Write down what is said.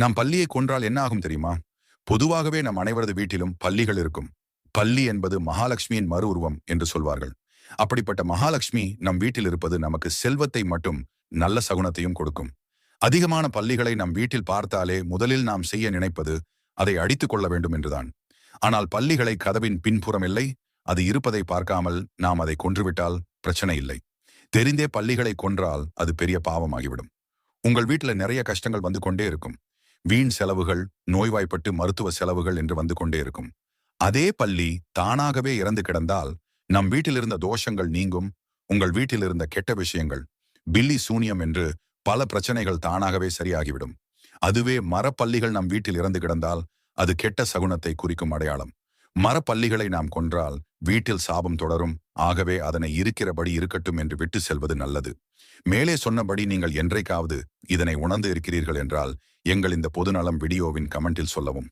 நாம் பள்ளியை கொன்றால் என்ன ஆகும் தெரியுமா? பொதுவாகவே நம் அனைவரது வீட்டிலும் பள்ளிகள் இருக்கும். பள்ளி என்பது மகாலட்சுமியின் மறு உருவம் என்று சொல்வார்கள். அப்படிப்பட்ட மகாலட்சுமி நம் வீட்டில் இருப்பது நமக்கு செல்வத்தை மட்டும் நல்ல சகுனத்தையும் கொடுக்கும். அதிகமான பள்ளிகளை நம் வீட்டில் பார்த்தாலே முதலில் நாம் செய்ய நினைப்பது அதை அடித்துக் கொள்ள வேண்டும் என்றுதான். ஆனால் பள்ளிகளை கதவின் பின்புறம் இல்லை அது இருப்பதை பார்க்காமல் நாம் அதை கொன்றுவிட்டால் பிரச்சனை இல்லை. தெரிந்தே பள்ளிகளை கொன்றால் அது பெரிய பாவமாகிவிடும். உங்கள் வீட்டில் நிறைய கஷ்டங்கள் வந்து கொண்டே இருக்கும். வீண் செலவுகள் நோய்வாய்ப்பட்டு மருத்துவ செலவுகள் என்று வந்து கொண்டே இருக்கும். அதே பள்ளி தானாகவே இறந்து கிடந்தால் நம் வீட்டிலிருந்த தோஷங்கள் நீங்கும் உங்கள் வீட்டில் இருந்த கெட்ட விஷயங்கள் பில்லி சூனியம் என்று பல பிரச்சனைகள் தானாகவே சரியாகிவிடும். அதுவே மரப்பள்ளிகள் நம் வீட்டில் இறந்து கிடந்தால் அது கெட்ட சகுனத்தை குறிக்கும் அடையாளம். மரப்பள்ளிகளை நாம் கொன்றால் வீட்டில் சாபம் தொடரும் ஆகவே அதனை இருக்கிறபடி இருக்கட்டும் என்று விட்டு செல்வது நல்லது. மேலே சொன்னபடி நீங்கள் என்றைக்காவது இதனை உணர்ந்து இருக்கிறீர்கள் என்றால் எங்கள் இந்த பொதுநலம் வீடியோவின் கமெண்டில் சொல்லவும்.